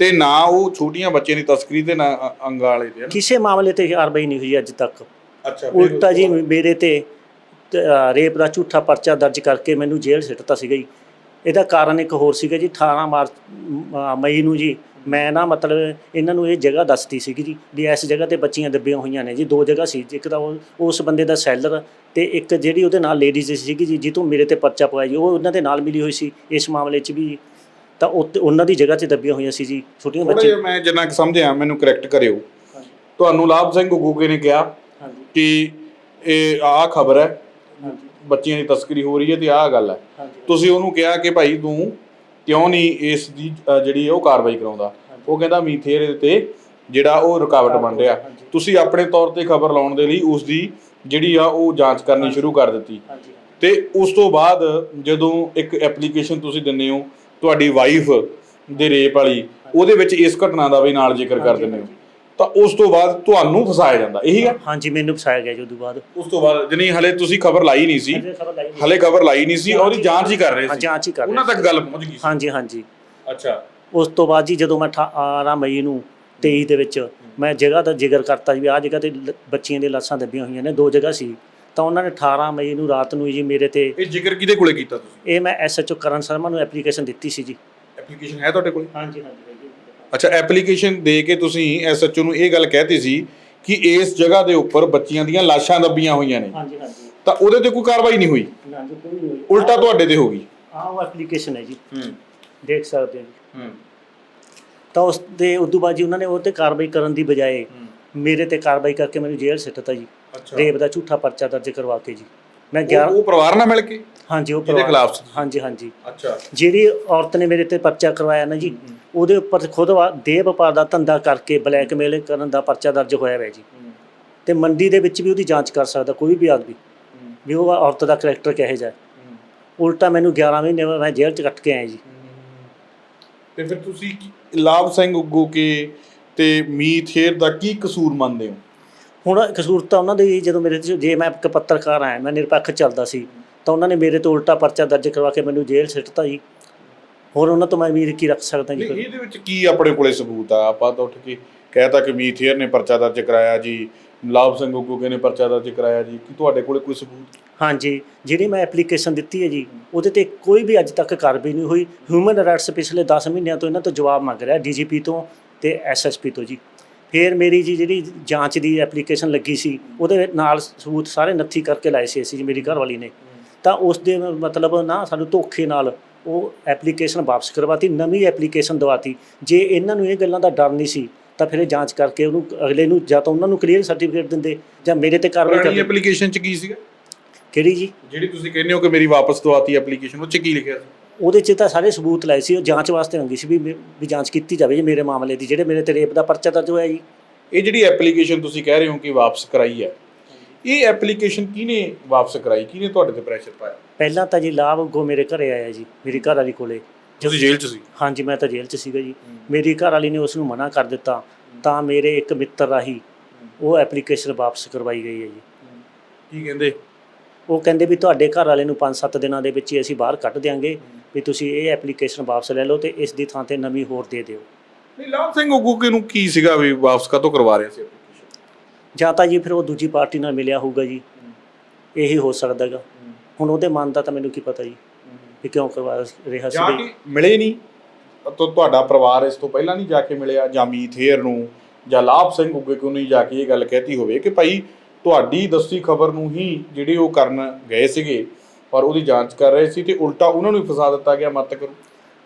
ਤੇ ਨਾ ਉਹ ਛੋਟੀਆਂ ਬੱਚਿਆਂ ਦੀ ਤਸਕਰੀ ਤੇ ਨਾ ਅ- ਅੰਗਾਂ ਵਾਲੇ ਤੇ ਹੈ ਨਾ? ਕਿਸੇ ਮਾਮਲੇ ਤੇ ਕਾਰਵਾਈ ਨਹੀਂ ਹੋਈ ਅੱਜ ਤੱਕ ਅੱਛਾ ਉਲਟਾ ਜੀ ਮੇਰੇ ਤੇ ਰੇਪ ਦਾ ਝੂਠਾ ਪਰਚਾ ਦਰਜ ਕਰਕੇ ਮੈਨੂੰ ਜੇਲ੍ਹ ਸਿੱਟਤਾ ਸੀਗਾ ਜੀ ਇਹਦਾ ਕਾਰਨ ਇੱਕ ਹੋਰ ਸੀਗਾ ਜੀ 18 ਮਾਰਚ ਮਈ ਨੂੰ ਜੀ ਮੈਂ ਨਾ ਮਤਲਬ ਇਹਨਾਂ ਨੂੰ ਇਹ ਜਗ੍ਹਾ ਦੱਸਤੀ ਸੀਗੀ ਜੀ ਵੀ ਇਸ ਜਗ੍ਹਾ ਤੇ ਬੱਚੀਆਂ ਦੱਬੀਆਂ ਹੋਈਆਂ ਨੇ ਜੀ ਦੋ ਜਗ੍ਹਾ ਸੀ ਇੱਕ ਤਾਂ ਉਹ- ਉਸ ਬੰਦੇ ਦਾ ਸੈਲਰ ਤੇ ਇੱਕ ਜਿਹੜੀ ਉਹਦੇ ਨਾਲ ਲੇਡੀਜ਼ ਸੀਗੀ ਜੀ ਜਿੱਥੋਂ ਮੇਰੇ ਤੇ ਪਰਚਾ ਪਵਾਇਆ ਜੀ ਉਹ ਉਹਨਾਂ ਦੇ ਨਾਲ ਮਿਲੀ ਹੋਈ ਸੀ ਇਸ ਮਾਮਲੇ 'ਚ ਵੀ ਤਾਂ ਉੱਤੇ- ਉਹਨਾਂ ਦੀ ਜਗ੍ਹਾ 'ਤੇ ਦੱਬੀਆਂ ਹੋਈਆਂ ਸੀ ਜੀ ਛੋਟੀਆਂ ਥੋੜਾ ਜਿਹਾ ਮੈਂ ਜਿੰਨਾ ਕਿ ਸਮਝਿਆ ਮੈਨੂੰ ਕਰੈਕਟ ਕਰਿਓ। ਤੁਹਾਨੂੰ ਲਾਭ ਸਿੰਘ ਗੁੱਗੇ ਨੇ ਕਿਹਾ ਹਾਂਜੀ। ਕਿ ਇਹ ਆਹ ਖਬਰ ਹੈ ਹਾਂਜੀ। ਬੱਚਿਆਂ ਦੀ ਤਸਕਰੀ ਹੋ ਰਹੀ ਹੈ ਤੇ ਆਹ ਗੱਲ ਹੈ। ਹਾਂਜੀ। ਤੁਸੀਂ ਉਹਨੂੰ ਕਿਹਾ ਕਿ ਭਾਈ ਤੂੰ ਕਿਉਂ ਨਹੀਂ ਇਸ ਦੀ ਅ, ਜਿਹੜੀ ਉਹ ਕਾਰਵਾਈ ਕਰਾਉਂਦਾ? ਉਹ ਕਹਿੰਦਾ ਮੀਥੇਰ ਦੇ ਤੇ ਜਿਹੜਾ ਉਹ ਰੁਕਾਵਟ ਬਣ ਰਿਹਾ। ਹਾਂਜੀ। ਤੁਸੀਂ ਆਪਣੇ ਤੌਰ ਤੇ ਖਬਰ ਲਾਉਣ ਦੇ ਲਈ ਉਸ ਦੀ ਜਿਹੜੀ ਆ ਉਹ ਜਾਂਚ ਕਰਨੀ ਸ਼ੁਰੂ ਕਰ ਦਿੱਤੀ। ਹਾਂਜੀ। ਤੇ ਉਸ ਤੋਂ ਬਾਅਦ ਜਦੋਂ ਇੱਕ ਐਪਲੀਕੇਸ਼ਨ ਤੁਸੀਂ ਦਿੰਦੇ ਹੋ ਤੁਹਾਡੀ ਵਾਈਫ ਦੇ ਰੇਪ ਵਾਲੀ ਉਹਦੇ ਵਿੱਚ ਇਸ ਘਟਨਾ ਦਾ ਵੀ ਨਾਲ ਜ਼ਿਕਰ ਕਰ ਦਿੰਦੇ ਹੋ। ਤਾਂ ਉਸ ਤੋਂ ਬਾਅਦ ਤੁਹਾਨੂੰ ਫਸਾਇਆ ਜਾਂਦਾ ਇਹੀ ਹੈ ਹਾਂਜੀ ਮੈਨੂੰ ਫਸਾਇਆ ਗਿਆ ਜੀ ਉਦੋਂ ਬਾਅਦ। ਉਸ ਤੋਂ ਬਾਅਦ ਜਣੀ ਹਲੇ ਤੁਸੀਂ ਖਬਰ ਲਾਈ ਨਹੀਂ ਸੀ ਹਲੇ ਖਬਰ ਲਾਈ ਨਹੀਂ ਸੀ ਉਹਦੀ ਜਾਂਚ ਹੀ ਕਰ ਰਹੇ ਸੀ। ਜਾਂਚ ਹੀ ਕਰ ਰਹੇ ਉਹਨਾਂ ਤੱਕ ਗੱਲ ਪਹੁੰਚ ਗਈ ਹਾਂਜੀ ਹਾਂਜੀ। ਅੱਛਾ। ਉਸ ਤੋਂ ਬਾਅਦ ਜੀ ਜਦੋਂ ਮੈਂ 18 ਮਈ ਨੂੰ 23 ਦੇ ਵਿੱਚ ਮੈਂ ਜਗ੍ਹਾ ਦਾ ਜ਼ਿਕਰ ਕਰਤਾ ਜੀ ਆਹ ਜਗ੍ਹਾ ਤੇ ਬੱਚੀਆਂ ਦੀਆਂ ਲਾਸ਼ਾਂ ਦੱਬੀਆਂ ਹੋਈਆਂ ਨੇ ਦੋ ਜਗ੍ਹਾ ਸੀ। ਤਾਂ ਉਹਨਾਂ ਨੇ 18 ਮਈ ਨੂੰ ਰਾਤ ਨੂੰ ਜੀ ਮੇਰੇ ਤੇ ਇਹ ਜ਼ਿਕਰ ਕਿਹਦੇ ਕੋਲੇ ਕੀਤਾ ਤੁਸੀਂ? ਇਹ ਮੈਂ ਐਸਐਚਓ ਕਰਨ ਸ਼ਰਮਾ ਨੂੰ ਐਪਲੀਕੇਸ਼ਨ ਦਿੱਤੀ ਸੀ ਜੀ। ਐਪਲੀਕੇਸ਼ਨ ਹੈ ਤੁਹਾਡੇ ਕੋਲੇ? ਹਾਂਜੀ ਹਾਂਜੀ ਅੱਛਾ ਐਪਲੀਕੇਸ਼ਨ ਦੇ ਕੇ ਤੁਸੀਂ ਐਸਐਚਓ ਨੂੰ ਇਹ ਗੱਲ ਕਹਿਤੀ ਸੀ ਕਿ ਇਸ ਜਗ੍ਹਾ ਦੇ ਉੱਪਰ ਬੱਚੀਆਂ ਦੀਆਂ ਲਾਸ਼ਾਂ ਦੱਬੀਆਂ ਹੋਈਆਂ ਨੇ। ਹਾਂਜੀ ਹਾਂਜੀ। ਤਾਂ ਉਹਦੇ ਤੇ ਕੋਈ ਕਾਰਵਾਈ ਨਹੀਂ ਹੋਈ? ਨਾ ਜੀ ਕੋਈ ਨਹੀਂ ਹੋਈ। ਉਲਟਾ ਤੁਹਾਡੇ ਤੇ ਹੋ ਗਈ? ਆਹ ਉਹ ਐਪਲੀਕੇਸ਼ਨ ਹੈ ਜੀ। ਹੂੰ। ਦੇਖ ਸਕਦੇ ਹੋ ਜੀ। ਹੂੰ। ਤਾਂ ਉਸ ਦੇ ਉਦੋਂ ਬਾਅਦ ਜੀ ਉਹਨਾਂ ਨੇ ਉਹ ਤੇ ਕਾਰਵਾਈ ਕਰਨ ਦੀ ਬਜਾਏ ਮੇਰੇ ਤੇ ਕਾਰਵਾਈ ਕਰਕੇ ਮੈਨੂੰ ਜੇਲ੍ਹ ਸਿੱਟਤਾ ਜੀ। ਰੇਪ ਦਾ ਝੂਠਾ ਪਰਚਾ ਦਰਜ ਕਰਵਾ ਕੇ ਜੀ। ਮੈਂ ਉਹ 11 ਉਹ ਪਰਿਵਾਰ ਨਾਲ ਮਿਲ ਕੇ? ਹਾਂਜੀ ਉਹ ਪਰਿਵਾਰ- ਖਿਲਾਫ ਸੀ? ਹਾਂਜੀ ਹਾਂਜੀ। ਅੱਛਾ। ਜਿਹੜੀ ਔਰਤ ਨੇ ਮੇਰੇ ਤੇ ਪਰਚਾ ਕਰਵਾਇਆ ਨਾ ਜੀ ਉਹਦੇ ਉੱਪਰ ਖੁਦ ਵਾ- ਦੇਹ ਵਪਾਰ ਦਾ ਧੰਦਾ ਕਰਕੇ ਬਲੈਕਮੇਲ ਕਰਨ ਦਾ ਪਰਚਾ ਦਰਜ ਹੋਇਆ ਹੈ ਜੀ। ਤੇ ਮੰਡੀ ਦੇ ਵਿੱਚ ਵੀ ਉਹਦੀ ਜਾਂਚ ਕਰ ਸਕਦਾ ਕੋਈ ਵੀ ਆਦਮੀ। ਵੀ ਉਹ ਔਰਤ ਦਾ ਕਰੈਕਟਰ ਕਿਹੋ ਜਿਹਾ। ਹੈ। ਉਲਟਾ ਮੈਨੂੰ 11 ਮਹੀਨੇ ਮੈਂ ਜੇਲ੍ਹ ਚ ਕੱਟ ਕੇ ਆਇਆ ਜੀ। ਤੇ ਫਿਰ ਤੁਸੀਂ ਕੀ- ਲਾਭ ਸਿੰਘ ਉੱਗੂ ਕੇ ਤੇ ਮੀਥੇਰ ਦਾ ਕੀ ਕਸੂਰ ਮੰਨਦੇ ਹੋ? ਹੁਣ ਕਸੂਰ ਤਾਂ ਉਹਨਾਂ ਦੇ ਜਦੋਂ ਮੇਰੇ ਤੇ ਜੇ ਮੈਂ ਇੱਕ ਪੱਤਰਕਾਰ ਆਇਆ ਮੈਂ ਨਿਰਪੱਖ ਚੱਲਦਾ ਸੀ ਤਾਂ ਉਹਨਾਂ ਨੇ ਮੇਰੇ ਤੋਂ ਉਲਟਾ ਪਰਚਾ ਦਰਜ ਕਰਵਾ ਕੇ ਮੈਨੂੰ ਜੇਲ੍ਹ ਸਿੱਟਤਾ ਜੀ। ਹੋਰ ਉਹਨਾਂ ਤੋਂ ਮੈਂ ਉਮੀਦ ਕੀ ਰੱਖ ਸਕਦਾ ਜੀ? ਇਹਦੇ ਵਿੱਚ ਕੀ ਆਪਣੇ ਕੋਲੇ ਸਬੂਤ ਆ? ਆਪਾਂ ਤਾਂ ਉੱਠ ਕੇ ਕਹਿਤਾ ਕਿ ਮੀਥੇਰ ਨੇ ਪਰਚਾ ਦਰਜ ਕਰਾਇਆ ਜੀ ਲਾਭ ਸਿੰਘ ਕੇ ਨੇ ਪਰਚਾ ਦਰਜ ਕਰਾਇਆ ਜੀ ਕੀ ਤੁਹਾਡੇ ਕੋਲੇ ਕੋਈ ਸਬੂਤ? ਹਾਂਜੀ ਜਿਹੜੀ ਮੈਂ ਐਪਲੀਕੇਸ਼ਨ ਦਿੱਤੀ ਹੈ ਜੀ ਉਹਦੇ ਤੇ ਕੋਈ ਵੀ ਅੱਜ ਤੱਕ ਕਾਰਵਾਈ ਨਹੀਂ ਹੋਈ। ਹਿਊਮਨ ਰਾਈਟਸ ਪਿਛਲੇ 10 ਮਹੀਨਿਆਂ ਤੋਂ ਇਹਨਾਂ ਤੋਂ ਜਵਾਬ ਮੰਗ ਰਿਹਾ ਡੀਜੀਪੀ ਤੋਂ ਤੇ ਐਸਐਸਪੀ ਤੋਂ ਜੀ। ਫਿਰ ਮੇਰੀ ਜੀ ਜਿਹੜੀ ਜਾਂਚ ਦੀ ਐਪਲੀਕੇਸ਼ਨ ਲੱਗੀ ਸੀ ਉਹਦੇ ਨਾਲ ਸਬੂਤ ਸਾਰੇ ਨੱਥੀ ਕਰਕੇ ਲਾਏ ਸੀ ਅਸੀਂ ਜੀ ਮੇਰੀ ਘਰਵਾਲੀ ਨੇ। ਤਾਂ ਉਸ ਦੇ ਮਤਲਬ ਨਾ ਸਾਨੂੰ ਧੋਖੇ ਨਾਲ ਉਹ ਐਪਲੀਕੇਸ਼ਨ ਵਾਪਸ ਕਰਵਾਤੀ ਨਵੀਂ ਐਪਲੀਕੇਸ਼ਨ ਦਵਾਤੀ। ਜੇ ਇਹਨਾਂ ਨੂੰ ਇਹ ਗੱਲਾਂ ਦਾ ਡਰ ਨਹੀਂ ਸੀ ਤਾਂ ਫਿਰ ਇਹ ਜਾਂਚ ਕਰਕੇ ਉਹਨੂੰ ਅਗਲੇ ਨੂੰ ਜਾਂ ਤਾਂ ਉਹਨਾਂ ਨੂੰ ਕਲੀਅਰ ਸਰਟੀਫਿਕੇਟ ਦਿੰਦੇ ਜਾਂ ਮੇਰੇ ਤੇ ਕਾਰਵਾਈ ਕਰਦੇ। ਐਪਲੀਕੇਸ਼ਨ ਚ ਕੀ ਸੀਗਾ? ਕਿਹੜੀ ਜੀ? ਜਿਹੜੀ ਤੁਸੀਂ ਕਹਿੰਦੇ ਹੋ ਕਿ ਮੇਰੀ ਵਾਪਸ ਦਵਾਤੀ ਐਪਲੀਕੇਸ਼ਨ ਉਹ ਚ ਕੀ ਲਿਖਿਆ ਸੀ? ਉਹਦੇ 'ਚ ਤਾਂ ਸਾਰੇ ਸਬੂਤ ਲਾਏ ਸੀ ਉਹ ਜਾਂਚ ਵਾਸਤੇ ਮੰਗੀ ਸੀ ਵੀ ਮੇ- ਵੀ ਜਾਂਚ ਕੀਤੀ ਜਾਵੇ ਜੀ ਮੇਰੇ ਮਾਮਲੇ ਦੀ ਜਿਹੜੇ ਮੇਰੇ ਤੇ ਰੇਪ ਦਾ ਪਰਚਾ ਦਰਜ ਹੋਇਆ ਜੀ। ਇਹ ਜਿਹੜੀ ਐਪਲੀਕੇਸ਼ਨ ਤੁਸੀਂ ਕਹਿ ਰਹੇ ਹੋ ਕਿ ਵਾਪਸ ਕਰਾਈ ਹੈ ਇਹ ਐਪਲੀਕੇਸ਼ਨ ਕਿਹਨੇ ਵਾਪਸ ਕਰਾਈ? ਕਿਹਨੇ ਤੁਹਾਡੇ ਤੇ ਪ੍ਰੈਸ਼ਰ ਪਾਇਆ? ਪਹਿਲਾਂ ਤਾਂ ਜੀ ਲਾਭ ਅੱਗੋਂ ਮੇਰੇ ਘਰੇ ਆਇਆ ਜੀ ਮੇਰੀ ਘਰ ਵਾਲੀ ਕੋਲੇ। ਤੁਸੀਂ ਜੇਲ੍ਹ ਚ ਸੀ? ਹਾਂਜੀ ਮੈਂ ਤਾਂ ਜੇਲ੍ਹ 'ਚ ਸੀਗਾ ਜੀ। ਮੇਰੀ ਘਰ ਵਾਲੀ ਨੇ ਉਸ ਨੂੰ ਮਨਾ ਕਰ ਦਿੱਤਾ ਤਾਂ ਮੇਰੇ ਇੱਕ ਮਿੱਤਰ ਰਾਹੀਂ ਉਹ ਐਪਲੀਕੇਸ਼ਨ ਵਾਪਸ ਕਰਵਾਈ ਗਈ ਹੈ ਜੀ। ਕੀ ਕਹਿੰਦੇ? ਉਹ ਕਹਿੰਦੇ ਵੀ ਤੁਹਾਡੇ ਘਰ ਵਾਲੇ ਨੂੰ 5-7 ਦਿਨਾਂ ਦੇ ਵਿੱਚ ਹੀ ਅਸੀਂ ਬਾਹਰ ਕੱਢ ਦਿਆਂਗੇ। ਵੀ ਤੁਸੀਂ ਇਹ ਐਪਲੀਕੇਸ਼ਨ ਵਾਪਸ ਲੈ ਲਓ ਤੇ ਇਸ ਦੀ ਥਾਂ ਤੇ ਨਵੀਂ ਹੋਰ ਦੇ ਦਿਓ। ਨਹੀਂ ਲਾਭ ਸਿੰਘ ਉਗੂਕੇ ਨੂੰ ਕੀ ਸੀਗਾ ਵੀ ਵਾਪਸ ਕਾਤੋਂ ਕਰਵਾ ਰਿਹਾ ਸੀ ਐਪਲੀਕੇਸ਼ਨ ਜਾਂ ਤਾਂ ਜੀ ਫਿਰ ਉਹ ਦੂਜੀ ਪਾਰਟੀ ਨਾਲ ਮਿਲਿਆ ਹੋਊਗਾ ਜੀ। ਇਹੀ ਹੋ ਸਕਦਾ ਗਾ। ਹੁਣ ਉਹਦੇ ਮਨ ਦਾ ਤਾਂ ਮੈਨੂੰ ਕੀ ਪਤਾ ਜੀ ਵੀ ਕਿਉਂ ਕਰਵਾ ਰਿਹਾ ਸੀ। ਜਾ ਵੀ। ਕੇ ਮਿਲੇ ਨਹੀਂ ਤਾਂ ਤੁਹਾਡਾ ਪਰਿਵਾਰ ਇਸ ਤੋਂ ਪਹਿਲਾਂ ਨਹੀਂ ਜਾ ਕੇ ਮਿਲਿਆ ਜਾਂ ਮੀਥੇਰ ਨੂੰ ਜਾਂ ਲਾਭ ਸਿੰਘ ਉਗੂਕੇ ਨੂੰ ਨਹੀਂ ਜਾ ਕੇ ਇਹ ਗੱਲ ਕਹਿਤੀ ਹੋਵੇ ਕਿ ਭਾਈ ਤੁਹਾਡੀ ਦੱਸੀ ਖਬਰ ਨੂੰ ਹੀ ਜਿਹੜੀ ਉਹ ਕਰਨ ਗਏ ਸੀਗੇ ਔਰ ਉਹਦੀ ਜਾਂਚ ਕਰ ਰਹੇ ਸੀ ਤੇ ਉਲਟਾ ਉਹਨਾਂ ਨੂੰ ਹੀ ਫਸਾ ਦਿੱਤਾ ਗਿਆ ਮਤ ਕਰੋ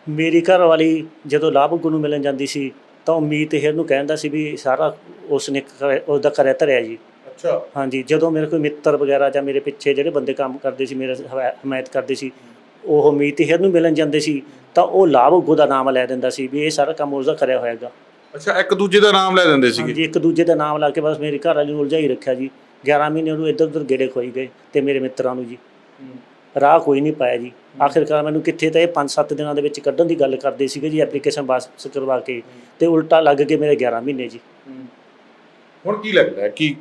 ਮੇਰੀ ਘਰ ਵਾਲੀ ਜਦੋਂ ਲਾਭਗੁਣ ਨੂੰ ਮਿਲਣ ਜਾਂਦੀ ਸੀ ਤਾਂ ਉਹ ਮੀਤ ਹੇਰ ਨੂੰ ਕਹਿੰਦਾ ਸੀ ਵੀ ਸਾਰਾ ਉਸਨੇ ਕਰਿਆ- ਉਹਦਾ ਕਰਿਆ ਧਰਿਆ ਜੀ। ਅੱਛਾ। ਹਾਂਜੀ ਜਦੋਂ ਮੇਰੇ ਕੋਈ ਮਿੱਤਰ ਵਗੈਰਾ ਜਾਂ ਮੇਰੇ ਪਿੱਛੇ ਜਿਹੜੇ ਬੰਦੇ ਕੰਮ ਕਰਦੇ ਸੀ ਮੇਰੇ ਹਮਾਇਤ ਕਰਦੇ ਸੀ ਉਹ ਮੀਤ ਹੇਰ ਨੂੰ ਮਿਲਣ ਜਾਂਦੇ ਸੀ ਤਾਂ ਉਹ ਲਾਭਗੁ ਦਾ ਨਾਮ ਲੈ ਦਿੰਦਾ ਸੀ ਵੀ ਇਹ ਸਾਰਾ ਕੰਮ ਉਸਦਾ ਕਰਿਆ ਹੋਇਆਗਾ। ਅੱਛਾ ਇੱਕ ਦੂਜੇ ਦਾ ਨਾਮ ਲੈ ਦਿੰਦੇ ਸੀਗੇ? ਹਾਂਜੀ ਇੱਕ ਦੂਜੇ ਦਾ ਨਾਮ ਲਾ ਕੇ ਬਸ ਮੇਰੀ ਘਰ ਵਾਲੀ ਨੂੰ ਉਲਝਾ ਹੀ ਰੱਖਿਆ ਜੀ। 11 ਮਹੀਨੇ ਉਹਨੂੰ ਇੱਧਰ ਉੱਧਰ ਗੇੜੇ ਖੋਈ ਗਏ ਤੇ ਮੇਰੇ ਮਿੱਤਰਾਂ ਨੂੰ ਜੀ। ਰਾਹ ਕੋਈ ਨਹੀਂ ਪਾਇਆ ਜੀ। ਆਖਿਰਕਾਰ ਮੈਨੂੰ ਕਿੱਥੇ ਤਾਂ ਇਹ 5-7 ਦਿਨਾਂ ਦੇ ਵਿੱਚ ਕੱਢਣ ਦੀ ਗੱਲ ਕਰਦੇ ਸੀਗੇ ਜੀ ਐਪਲੀਕੇਸ਼ਨ ਵਾਪਸ ਕਰਵਾ ਕੇ ਤੇ ਉਲਟਾ ਲੱਗ ਕੇ ਮੇਰੇ 11 ਮਹੀਨੇ ਜੀ। ਹੁਣ ਕੀ ਲੱਗਦਾ ਕਿ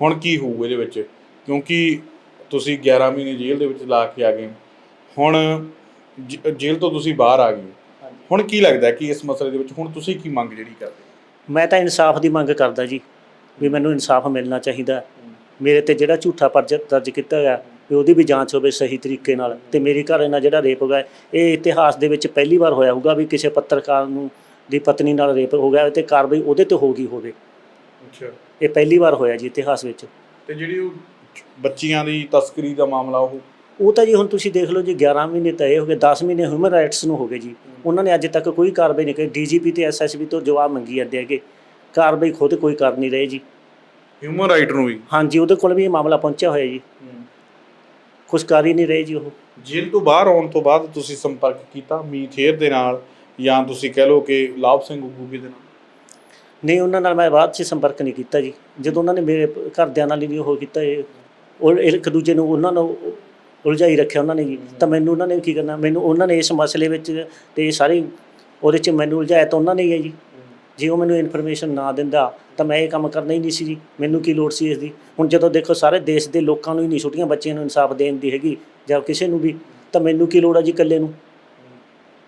ਹੁਣ ਕੀ ਹੋਊ ਇਹਦੇ ਵਿੱਚ? ਕਿਉਂਕਿ ਤੁਸੀਂ 11 ਮਹੀਨੇ ਜੇਲ੍ਹ ਦੇ ਵਿੱਚ ਲਾ ਕੇ ਆ ਗਏ। ਹੁਣ ਜੇਲ੍ਹ ਤੋਂ ਤੁਸੀਂ ਬਾਹਰ ਆ ਗਏ। ਹੁਣ ਕੀ ਲੱਗਦਾ ਕਿ ਇਸ ਮਸਲੇ ਦੇ ਵਿੱਚ ਹੁਣ ਤੁਸੀਂ ਕੀ ਮੰਗ ਜਿਹੜੀ ਕਰਦੇ ਮੈਂ ਤਾਂ ਇਨਸਾਫ ਦੀ ਮੰਗ ਕਰਦਾ ਜੀ ਵੀ ਮੈਨੂੰ ਇਨਸਾਫ ਮਿਲਣਾ ਚਾਹੀਦਾ। ਮੇਰੇ ਤੇ ਜਿਹੜਾ ਝੂਠਾ ਪਰਚਾ ਦਰਜ ਕੀਤਾ ਗਿਆ ਵੀ ਉਹਦੀ ਵੀ ਜਾਂਚ ਹੋਵੇ ਸਹੀ ਤਰੀਕੇ ਨਾਲ। ਤੇ ਮੇਰੀ ਘਰ ਨਾਲ ਜਿਹੜਾ ਰੇਪ ਹੋ ਗਿਆ ਇਹ ਇਤਿਹਾਸ ਦੇ ਵਿੱਚ ਪਹਿਲੀ ਵਾਰ ਹੋਇਆ ਹੋਊਗਾ ਵੀ ਕਿਸੇ ਪੱਤਰਕਾਰ ਨੂੰ ਦੀ ਪਤਨੀ ਨਾਲ ਰੇਪ ਹੋ ਗਿਆ ਤੇ ਕਾਰਵਾਈ ਉਹਦੇ ਤੇ ਹੋ ਗਈ ਹੋਵੇ। ਅੱਛਾ। ਇਹ ਪਹਿਲੀ ਵਾਰ ਹੋਇਆ ਜੀ ਇਤਿਹਾਸ ਵਿੱਚ। ਤੇ ਜਿਹੜੀ ਉਹ ਬੱਚੀਆਂ ਦੀ ਤਸਕਰੀ ਦਾ ਮਾਮਲਾ ਉਹ? ਉਹ ਤਾਂ ਜੀ ਹੁਣ ਤੁਸੀਂ ਦੇਖ ਲਓ ਜੀ 11 ਮਹੀਨੇ ਤਾਂ ਇਹ ਹੋ ਗਏ 10 ਮਹੀਨੇ ਹਿਊਮਨ ਰਾਈਟਸ ਨੂੰ ਹੋ ਗਏ ਜੀ। ਉਹਨਾਂ ਨੇ ਅੱਜ ਤੱਕ ਕੋਈ ਕਾਰਵਾਈ ਨਹੀਂ ਕੀਤੀ। ਡੀਜੀਪੀ ਤੇ ਐਸਐਸਪੀ ਤੋਂ ਜਵਾਬ ਮੰਗੀ ਜਾਂਦੇ ਹੈਗੇ। ਕਾਰਵਾਈ ਖੁਦ ਕੋਈ ਕਰ ਨਹੀਂ ਰਹੇ ਜੀ। ਹਿਊਮਨ ਰਾਈਟ ਨੂੰ ਵੀ? ਹਾਂਜੀ ਉਹਦੇ ਕੋਲ ਵੀ ਇਹ ਮਾਮਲਾ ਪਹੁੰਚਿਆ ਹੋਇਆ ਜੀ। ਕੁਝ ਕਰ ਹੀ ਨਹੀਂ ਰਹੇ ਜੀ ਉਹ। ਜੇਲ੍ਹ ਤੋਂ ਬਾਹਰ ਆਉਣ ਤੋਂ ਬਾਅਦ ਤੁਸੀਂ ਸੰਪਰਕ ਕੀਤਾ ਮੀਥੇਰ ਦੇ ਨਾਲ ਜਾਂ ਤੁਸੀਂ ਕਹਿ ਲਓ ਕਿ ਲਾਭ ਸਿੰਘ ਗੁੱਗੂਗੀ ਦੇ ਨਾਲ? ਨਹੀਂ ਉਹਨਾਂ ਨਾਲ ਮੈਂ ਬਾਅਦ 'ਚ ਸੰਪਰਕ ਨਹੀਂ ਕੀਤਾ ਜੀ। ਜਦੋਂ ਉਹਨਾਂ ਨੇ ਮੇਰੇ ਘਰਦਿਆਂ ਨਾਲ ਹੀ ਨਹੀਂ ਉਹ ਕੀਤਾ ਇਹ ਉਹ ਇੱਕ ਦੂਜੇ ਨੂੰ ਉਹਨਾਂ ਨੂੰ ਉਲਝਾਈ ਰੱਖਿਆ ਉਹਨਾਂ ਨੇ ਜੀ। ਤਾਂ ਮੈਨੂੰ ਉਹਨਾਂ ਨੇ ਕੀ ਕਰਨਾ ਮੈਨੂੰ ਉਹਨਾਂ ਨੇ ਇਸ ਮਸਲੇ ਵਿੱਚ ਤੇ ਸਾਰੀ ਉਹਦੇ 'ਚ ਮੈਨੂੰ ਉਲਝਾਇਆ ਤਾਂ ਉਹਨਾਂ ਨੇ ਹੀ ਹੈ ਜੀ। ਜੇ ਉਹ ਮੈਨੂੰ ਇਨਫੋਰਮੇਸ਼ਨ ਨਾ ਦਿੰਦਾ ਤਾਂ ਮੈਂ ਇਹ ਕੰਮ ਕਰਨਾ ਹੀ ਨਹੀਂ ਸੀ ਜੀ। ਮੈਨੂੰ ਕੀ ਲੋੜ ਸੀ ਇਸ ਦੀ ਹੁਣ ਜਦੋਂ ਦੇਖੋ ਸਾਰੇ ਦੇਸ਼ ਦੇ ਲੋਕਾਂ ਨੂੰ ਹੀ ਨਹੀਂ ਛੋਟੀਆਂ ਬੱਚੀਆਂ ਨੂੰ ਇਨਸਾਫ ਦੇਣ ਦੀ ਹੈਗੀ ਜਾਂ ਕਿਸੇ ਨੂੰ ਵੀ ਤਾਂ ਮੈਨੂੰ ਕੀ ਲੋੜ ਆ ਜੀ ਇਕੱਲੇ ਨੂੰ?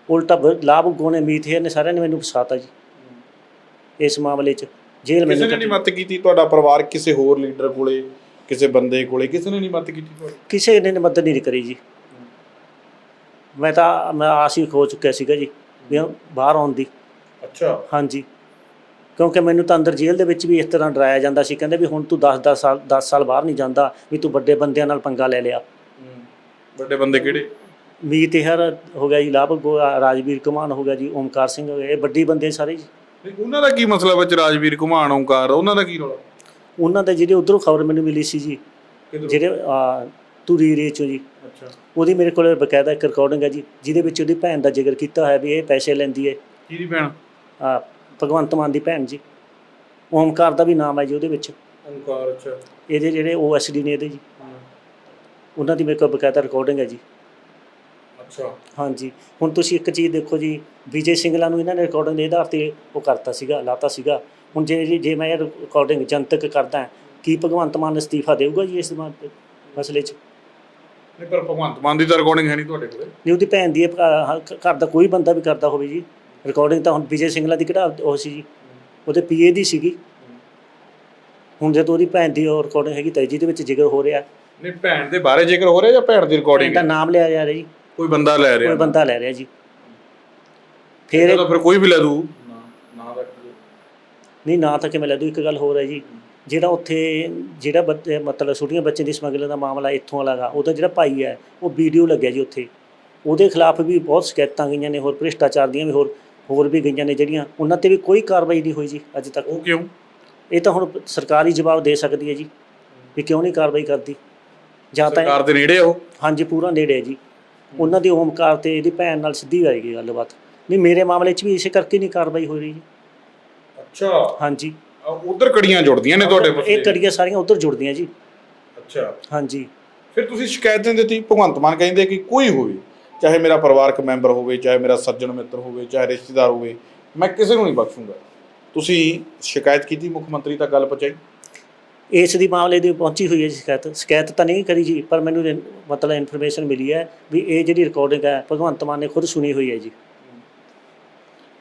ਉਲਟਾ ਲਾਭ ਗੋਣੇ ਮੀਥੇਰ ਨੇ ਸਾਰਿਆਂ ਨੇ ਮੈਨੂੰ ਫਸਾਤਾ ਜੀ। ਇਸ ਮਾਮਲੇ 'ਚ ਜੇਲ੍ਹ ਕਿਸੇ ਮੈਨੂੰ ਨੇ ਨਹੀਂ ਮਤ ਕੀਤੀ ਤੁਹਾਡਾ ਪਰਿਵਾਰ ਕਿਸੇ ਹੋਰ ਲੀਡਰ ਕੋਲੇ ਕਿਸੇ ਬੰਦੇ ਕੋਲੇ ਕਿਸੇ ਨੇ ਨਹੀਂ ਮਤ ਕੀਤੀ ਤੁਹਾਡੀ? ਕਿਸੇ ਨੇ ਮਦਦ ਨਹੀਂ ਕਰੀ ਜੀ। ਮੈਂ ਤਾਂ ਮੈਂ ਆਸ ਹੀ ਖੋ ਚੁੱਕਿਆ ਸੀਗਾ ਜੀ ਹਾਂ, ਬਾਹਰ ਆਉਣ ਦੀ। ਅੱਛਾ। ਹਾਂਜੀ। ਕਿਉਂਕਿ ਮੈਨੂੰ ਤਾਂ ਅੰਦਰ ਜੇਲ੍ਹ ਦੇ ਵਿੱਚ ਵੀ ਇਸ ਤਰ੍ਹਾਂ ਡਰਾਇਆ ਜਾਂਦਾ ਸੀ। ਕਹਿੰਦੇ ਵੀ ਹੁਣ ਤੂੰ 10-10 ਸਾਲ 10 ਸਾਲ ਬਾਹਰ ਨਹੀਂ ਜਾਂਦਾ ਵੀ ਤੂੰ ਵੱਡੇ ਬੰਦਿਆਂ ਨਾਲ ਪੰਗਾ ਲੈ ਲਿਆ। ਵੱਡੇ ਬੰਦੇ ਕਿਹੜੇ? ਮੀਤ ਹਰ ਹੋ ਗਿਆ ਜੀ ਲਾਭ ਗੋ ਰਾਜਵੀਰ ਕਮਾਨ ਹੋ ਗਿਆ ਜੀ ਓਮਕਾਰ ਸਿੰਘ ਹੋ ਗਏ ਇਹ ਵੱਡੀ ਬੰਦੇ ਸਾਰੇ ਜੀ। ਨਹੀਂ, ਉਹਨਾਂ ਦਾ ਕੀ ਮਸਲਾ ਵਿੱਚ ਰਾਜਵੀਰ ਘੁਮਾਣ ਓਂਕਾਰ ਉਹਨਾਂ ਦਾ ਕੀ ਰੌਲਾ? ਉਹਨਾਂ ਦੇ ਜਿਹੜੇ ਉਧਰੋਂ ਖਬਰ ਮੈਨੂੰ ਮਿਲੀ ਸੀ ਜੀ ਕਿੱਧਰੋਂ? ਜਿਹੜੇ ਆ, ਤੁਰੀ ਰੇ ਚੋਂ ਜੀ। ਅੱਛਾ। ਉਹਦੀ ਮੇਰੇ ਕੋਲ ਬਕਾਇਦਾ ਇੱਕ ਰਿਕਾਰਡਿੰਗ ਹੈ ਜੀ ਜਿਹਦੇ ਵਿੱਚ ਉਹਦੀ ਭੈਣ ਦਾ ਜ਼ਿਕਰ ਕੀਤਾ ਹੋਇਆ ਵੀ ਇਹ ਪੈਸੇ ਲੈਂਦੀ ਹੈ। ਕਿਹਦੀ ਭੈਣ? ਆ ਭਗਵੰਤ ਮਾਨ ਦੀ ਭੈਣ ਜੀ। ਓਮਕਾਰ ਦਾ ਵੀ ਨਾਮ ਹੈ ਜੀ ਉਹਦੇ ਵਿੱਚ। ਓਂਕਾਰ ਅੱਛਾ। ਇਹਦੇ ਜਿਹੜੇ ਓਐਸਡੀ ਨੇ ਇਹਦੇ ਜੀ। ਉਹਨਾਂ ਦੀ ਮੇਰੇ ਕੋਲ ਬਕਾਇਦਾ ਰਿਕਾਰਡਿੰਗ ਹੈ ਜੀ। ਅੱਛਾ। ਹਾਂਜੀ। ਹੁਣ ਤੁਸੀਂ ਇੱਕ ਚੀਜ਼ ਦੇਖੋ ਜੀ ਵਿਜੇ ਸਿੰਗਲਾ ਨੂੰ ਇਹਨਾਂ ਨੇ ਰਿਕਾਰਡਿੰਗ ਦੇ ਆਧਾਰ ਤੇ ਉਹ ਕਰਤਾ ਸੀਗਾ ਲਾਤਾ ਸੀਗਾ। ਹੁਣ ਜੇ ਜੇ- ਮੈਂ ਇਹ ਰਿਕਾਰਡਿੰਗ ਜਨਤਕ ਕਰਦਾ ਕੀ ਭਗਵੰਤ ਮਾਨ ਅਸਤੀਫਾ ਦੇਊਗਾ ਜੀ ਇਸ ਮਸਲੇ 'ਚ? ਨਹੀਂ ਪਰ ਭਗਵੰਤ ਮਾਨ ਦੀ ਤਾਂ ਰਿਕਾਰਡਿੰਗ ਹੈ ਨਹੀਂ ਤੁਹਾਡੇ ਕੋਲੇ। ਨਹੀਂ ਉਹਦੀ ਭੈਣ ਦੀ ਘਰ ਦਾ ਕੋਈ ਬੰਦਾ ਵੀ ਕਰਦਾ ਹੋਵੇ ਜੀ। ਰਿਕਾਰਡਿੰਗ ਤਾਂ ਹੁਣ ਵਿਜੇ ਸਿੰਗਲਾ ਦੀ ਕਿਹੜਾ ਉਹ ਸੀ ਜੀ। ਉਹਦੇ ਪੀਏ ਦੀ ਸੀਗੀ। ਹੁਣ ਜਦੋਂ ਉਹਦੀ ਭੈਣ ਦੀ ਉਹ ਰਿਕਾਰਡਿੰਗ ਹੈਗੀ ਤਾਂ ਜਿਹਦੇ ਵਿੱਚ ਜ਼ਿਕਰ ਹੋ ਰਿਹਾ। ਨਹੀਂ ਭੈਣ ਦੇ ਬਾਰੇ ਜ਼ਿਕਰ ਹੋ ਰਿਹਾ ਜਾਂ ਭੈਣ ਦੀ ਰਿਕਾਰਡਿੰਗ ਦਾ ਨਾਮ ਲਿਆ ਜਾ ਰਿਹਾ ਜੀ। ਕੋਈ ਬੰਦਾ ਲੈ ਕੋਈ ਰਿਹਾ ਬੰਦਾ ਲੈ ਰਿਹਾ ਜੀ। ਫਿਰ ਤਾਂ ਫਿਰ ਕੋਈ ਵੀ ਲੈ ਦੂ। ਨਾ ਨਾ ਰੱਖ ਨਹੀਂ ਨਾ ਤਾਂ ਕਿਵੇਂ ਲੈ ਦੂ? ਇੱਕ ਗੱਲ ਹੋਰ ਹੈ ਜੀ। ਜਿਹੜਾ ਉੱਥੇ ਜਿਹੜਾ ਮਤਲਬ ਛੋਟੀਆਂ ਬੱਚੇ ਦੀ ਸਮਗਲਿੰਗ ਦਾ ਮਾਮਲਾ ਇੱਥੋਂ ਵਾਲਾ ਗਾ ਉਹਦਾ ਜਿਹੜਾ ਭਾਈ ਹੈ ਉਹ ਵੀਡੀਓ ਲੱਗਿਆ ਜੀ ਉੱਥੇ। ਉਹਦੇ ਖਿਲਾਫ ਵੀ ਬਹੁਤ ਸ਼ਿਕਾਇਤਾਂ ਗਈਆਂ ਨੇ ਹੋਰ ਭ੍ਰਿਸ਼ਟਾਚਾਰ ਦੀਆਂ ਵੀ ਹੋਰ ਹੋਰ ਵੀ ਗਈਆਂ ਨੇ ਜਿਹੜੀਆਂ ਉਹਨਾਂ ਤੇ ਵੀ ਕੋਈ ਕਾਰਵਾਈ ਨਹੀਂ ਹੋਈ ਜੀ ਅੱਜ ਤੱਕ। ਉਹ ਕਿਉਂ? ਇਹ ਤਾਂ ਹੁਣ ਸਰਕਾਰੀ ਜਵਾਬ ਦੇ ਸਕਦੀ ਹੈ ਜੀ ਵੀ ਕਿਉਂ ਨਹੀਂ ਕਾਰਵਾਈ ਕਰਦੀ। ਜਾਂ ਤਾਂ ਸਰਕਾਰ ਦੇ ਨੇੜੇ ਉਹ? ਹਾਂਜੀ ਪੂਰਾ ਨੇੜੇ ਹੈ ਜੀ। ਉਹਨਾਂ ਦੀ ਓਮਕਾਰ ਤੇ ਇਹਦੀ ਭੈਣ ਨਾਲ ਸਿੱਧੀ ਆਏਗੀ ਗੱਲਬਾਤ। ਨਹੀਂ ਮੇਰੇ ਮਾਮਲੇ 'ਚ ਵੀ ਇਸੇ ਕਰਕੇ ਨਹੀਂ ਕਾਰਵਾਈ ਹੋ ਰਹੀ ਜੀ। ਅੱਛਾ। ਹਾਂਜੀ। ਉਧਰ ਕੜੀਆਂ ਜੁੜਦੀਆਂ ਨੇ ਤੁਹਾਡੇ ਇਹ ਮਸਲੇ ਕੜੀਆਂ ਸਾਰੀਆਂ ਉਧਰ ਜੁੜਦੀਆਂ ਜੀ। ਅੱਛਾ। ਹਾਂਜੀ। ਫਿਰ ਤੁਸੀਂ ਸ਼ਿਕਾਇਤ ਨਹੀਂ ਦਿੱਤੀ? ਭਗਵੰਤ ਮਾਨ ਕਹਿੰਦੇ ਕਿ ਕੋਈ ਹੋਵੇ ਚਾਹੇ ਮੇਰਾ ਪਰਿਵਾਰਕ ਮੈਂਬਰ ਹੋਵੇ ਚਾਹੇ ਮੇਰਾ ਸੱਜਣ ਮਿੱਤਰ ਹੋਵੇ ਚਾਹੇ ਰਿਸ਼ਤੇਦਾਰ ਹੋਵੇ ਮੈਂ ਕਿਸੇ ਨੂੰ ਨਹੀਂ ਬਖਸ਼ੂੰਗਾ। ਤੁਸੀਂ ਸ਼ਿਕਾਇਤ ਕੀਤੀ ਮੁੱਖ ਮੰਤਰੀ ਤੱਕ ਗੱਲ ਪਹੁੰਚਾਈ? ਇਸ ਦੀ ਮਾਮਲੇ ਦੀ ਪਹੁੰਚੀ ਹੋਈ ਹੈ ਜੀ ਸ਼ਿਕਾਇਤ। ਸ਼ਿਕਾਇਤ ਤਾਂ ਨਹੀਂ ਕਰੀ ਜੀ ਪਰ ਮੈਨੂੰ ਮਤਲਬ ਇਨਫੋਰਮੇਸ਼ਨ ਮਿਲੀ ਹੈ ਵੀ ਇਹ ਜਿਹੜੀ ਰਿਕਾਰਡਿੰਗ ਹੈ ਭਗਵੰਤ ਮਾਨ ਨੇ ਖੁਦ ਸੁਣੀ ਹੋਈ ਹੈ ਜੀ।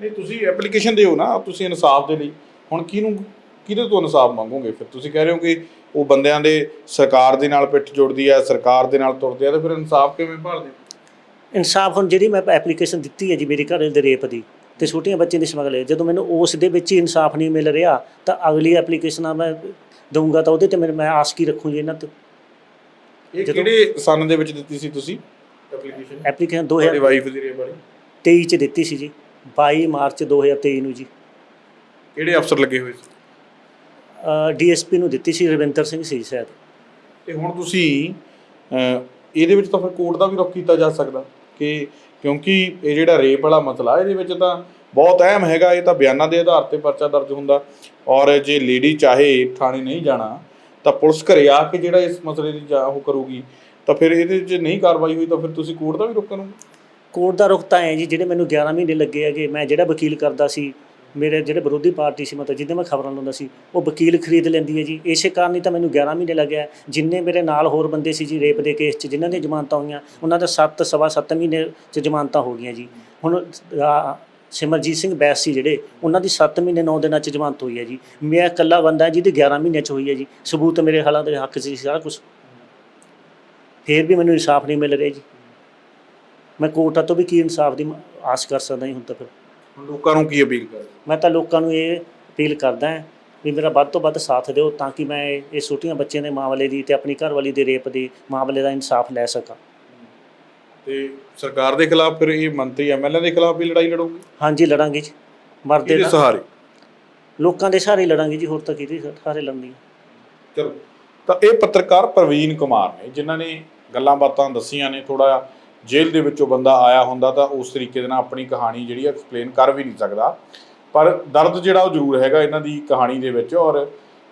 ਨਹੀਂ ਤੁਸੀਂ ਐਪਲੀਕੇਸ਼ਨ ਦਿਓ ਨਾ ਤੁਸੀਂ ਇਨਸਾਫ ਦੇ ਲਈ। ਹੁਣ ਕਿਹਨੂੰ ਕਿਹਦੇ ਤੋਂ ਇਨਸਾਫ ਮੰਗੋਗੇ? ਫਿਰ ਤੁਸੀਂ ਕਹਿ ਰਹੇ ਹੋ ਕਿ ਉਹ ਬੰਦਿਆਂ ਦੇ ਸਰਕਾਰ ਦੇ ਨਾਲ ਪਿੱਠ ਜੁੜਦੀ ਹੈ ਸਰਕਾਰ ਦੇ ਨਾਲ ਤੁਰਦੇ ਆ ਤੇ ਫਿਰ ਇਨਸਾਫ ਕਿਵੇਂ ਭਾਲਦੇ? ਇਨਸਾਫ ਹੁਣ ਜਿਹੜੀ ਮੈਂ ਐਪਲੀਕੇਸ਼ਨ ਦਿੱਤੀ ਹੈ ਜੀ ਮੇਰੇ ਘਰ ਦੇ ਰੇਪ ਦੀ ਤੇ ਛੋਟੀਆਂ ਬੱਚਿਆਂ ਦੀ ਸਮਗਲ ਜਦੋਂ ਮੈਨੂੰ ਉਸ ਦੇ ਵਿੱਚ ਹੀ ਇਨਸਾਫ ਨਹੀਂ ਮਿਲ ਰਿਹਾ ਤਾਂ ਅਗਲੀ ਐਪਲੀਕੇਸ਼ਨਾਂ ਮੈਂ ਦਊਂਗਾ ਤਾਂ ਉਹਦੇ ਤੇ ਮੈਂ ਆਸ ਕੀ ਰੱਖੂ ਜੀ ਇਹਨਾਂ ਤੋਂ। ਇਹ ਕਿਹੜੇ ਸਨ ਦੇ ਵਿੱਚ ਦਿੱਤੀ ਸੀ ਤੁਸੀਂ ਐਪਲੀਕੇਸ਼ਨ ਐਪਲੀਕੇਸ਼ਨ ਤੁਹਾਡੀ 2023 ਵਾਈਫ ਦੀ ਰੇਪ ਵਾਲੀ। ਚ ਦਿੱਤੀ ਸੀ ਜੀ 22 ਮਾਰਚ 2023 ਨੂੰ ਜੀ। ਕਿਹੜੇ ਅਫਸਰ ਲੱਗੇ ਹੋਏ ਸੀ? ਡੀਐਸਪੀ ਨੂੰ ਦਿੱਤੀ ਸੀ ਰਵਿੰਦਰ ਸਿੰਘ ਸੀ ਸ਼ਾਇਦ। ਤੇ ਹੁਣ ਤੁਸੀਂ ਇਹਦੇ ਵਿੱਚ ਤਾਂ ਫਿਰ ਕੋਰਟ ਦਾ ਵੀ ਰੁਖ ਕੀਤਾ ਜਾ ਸਕਦਾ ਕਿ ਕਿਉਂਕਿ ਇਹ ਜਿਹੜਾ ਰੇਪ ਵਾਲਾ ਮਸਲਾ ਇਹਦੇ ਵਿੱਚ ਤਾਂ ਬਹੁਤ ਅਹਿਮ ਹੈਗਾ, ਇਹ ਤਾਂ ਬਿਆਨਾਂ ਦੇ ਆਧਾਰ ਤੇ ਪਰਚਾ ਦਰਜ ਹੁੰਦਾ। ਔਰ ਜੇ ਲੇਡੀ ਚਾਹੇ ਥਾਣੇ ਨਹੀਂ ਜਾਣਾ, ਤਾਂ ਪੁਲਿਸ ਘਰੇ ਆ ਕੇ ਜਿਹੜਾ ਇਸ ਮਸਲੇ ਦੀ ਜਾ, ਉਹ ਕਰੂਗੀ। ਤਾਂ ਫਿਰ ਇਹਦੇ 'ਚ ਨਹੀਂ ਕਾਰਵਾਈ ਹੋਈ, ਤਾਂ ਫਿਰ ਤੁਸੀਂ ਕੋਰਟ ਦਾ ਵੀ ਰੁਖ ਕਰੋਗੇ? ਕੋਰਟ ਦਾ ਰੁਖ ਤਾਂ ਹੈ ਜੀ, ਜਿਹੜੇ ਮੈਨੂੰ 11 ਮਹੀਨੇ ਲੱਗੇ ਹੈਗੇ, ਮੈਂ ਜਿਹੜਾ ਵਕੀਲ ਕਰਦਾ ਸੀ ਮੇਰੇ ਜਿਹੜੇ ਵਿਰੋਧੀ ਪਾਰਟੀ ਸੀ, ਮਤਲਬ ਜਿਹਦੇ ਮੈਂ ਖਬਰਾਂ ਲਾਉਂਦਾ ਸੀ, ਉਹ ਵਕੀਲ ਖਰੀਦ ਲੈਂਦੀ ਹੈ ਜੀ। ਇਸੇ ਕਾਰਨ ਹੀ ਤਾਂ ਮੈਨੂੰ 11 ਮਹੀਨੇ ਲੱਗਿਆ। ਜਿੰਨੇ ਮੇਰੇ ਨਾਲ ਹੋਰ ਬੰਦੇ ਸੀ ਜੀ, ਰੇਪ ਦੇ ਕੇਸ 'ਚ ਜਿਨ੍ਹਾਂ ਦੀਆਂ ਜ਼ਮਾਨਤਾਂ ਹੋਈਆਂ, ਉਹਨਾਂ ਦਾ 7 ਸਵਾ 7 ਮਹੀਨੇ 'ਚ ਜ਼ਮਾਨਤਾਂ ਹੋ ਗਈਆਂ ਜੀ। ਹੁਣ ਸਿਮਰਜੀਤ ਸਿੰਘ ਬੈਸ ਸੀ ਜਿਹੜੇ, ਉਹਨਾਂ ਦੀ 7 ਮਹੀਨੇ 9 ਦਿਨਾਂ 'ਚ ਜ਼ਮਾਨਤ ਹੋਈ ਹੈ ਜੀ। ਮੈਂ ਇਕੱਲਾ ਬੰਦਾ ਜਿਹਦੀ 11 ਮਹੀਨਿਆਂ 'ਚ ਹੋਈ ਹੈ ਜੀ। ਸਬੂਤ ਮੇਰੇ ਹਾਲਾਂ ਦੇ ਹੱਕ 'ਚ ਸੀ, ਸਾਰਾ ਕੁਝ ਫੇਰ ਵੀ ਮੈਨੂੰ ਇਨਸਾਫ ਨਹੀਂ ਮਿਲ ਰਿਹਾ ਜੀ। ਮੈਂ ਕੋਰਟਾਂ ਤੋਂ ਵੀ ਕੀ ਇਨਸਾਫ ਦੀ ਆਸ ਕਰ ਸਕਦਾ ਜੀ ਹੁਣ ਤਾਂ ਫਿਰ ਹੁਣ ਲੋਕਾਂ ਨੂੰ ਕੀ ਅਪੀਲ ਕਰਦੇ ਮੈਂ ਤਾਂ ਲੋਕਾਂ ਨੂੰ ਇਹ ਅਪੀਲ ਕਰਦਾ ਹਾਂ ਵੀ ਮੇਰਾ ਵੱਧ ਤੋਂ ਵੱਧ ਸਾਥ ਦਿਓ ਤਾਂ ਕਿ ਮੈਂ ਇਹ ਛੋਟੀਆਂ ਬੱਚਿਆਂ ਦੇ ਮਾਮਲੇ ਦੀ ਤੇ ਆਪਣੀ ਘਰਵਾਲੀ ਦੇ ਰੇਪ ਦੇ ਮਾਮਲੇ ਦਾ ਇਨਸਾਫ ਲੈ ਸਕਾਂ। ਤੇ ਸਰਕਾਰ ਦੇ ਖਿਲਾਫ ਫਿਰ ਇਹ ਮੰਤਰੀ ਐਮਐਲਏ ਦੇ ਖਿਲਾਫ ਵੀ ਲੜਾਈ ਲੜੋਗੇ? ਹਾਂਜੀ ਲੜਾਂਗੇ ਜੀ। ਮਰਦੇ ਇਹਦੇ ਸਹਾਰੇ? ਲੋਕਾਂ ਦੇ ਸਹਾਰੇ ਲੜਾਂਗੇ ਜੀ ਹੋਰ ਤਾਂ ਕਿਹਦੇ ਸਹਾਰੇ ਲੜਨੀ ਚਲੋ ਤਾਂ ਇਹ ਪੱਤਰਕਾਰ ਪ੍ਰਵੀਨ ਕੁਮਾਰ ਨੇ ਜਿਨ੍ਹਾਂ ਨੇ ਗੱਲਾਂ ਬਾਤਾਂ ਦੱਸੀਆਂ ਨੇ ਥੋੜਾ ਜੇਲ੍ਹ ਦੇ ਵਿੱਚੋਂ ਬੰਦਾ ਆਇਆ ਹੁੰਦਾ ਤਾਂ ਉਸ ਤਰੀਕੇ ਦੇ ਨਾਲ ਆਪਣੀ ਕਹਾਣੀ ਜਿਹੜੀ ਐਕਸਪਲੇਨ ਕਰ ਵੀ ਨਹੀਂ ਸਕਦਾ। ਪਰ ਦਰਦ ਜਿਹੜਾ ਉਹ ਜ਼ਰੂਰ ਹੈਗਾ ਇਹਨਾਂ ਦੀ ਕਹਾਣੀ ਦੇ ਵਿੱਚ ਔਰ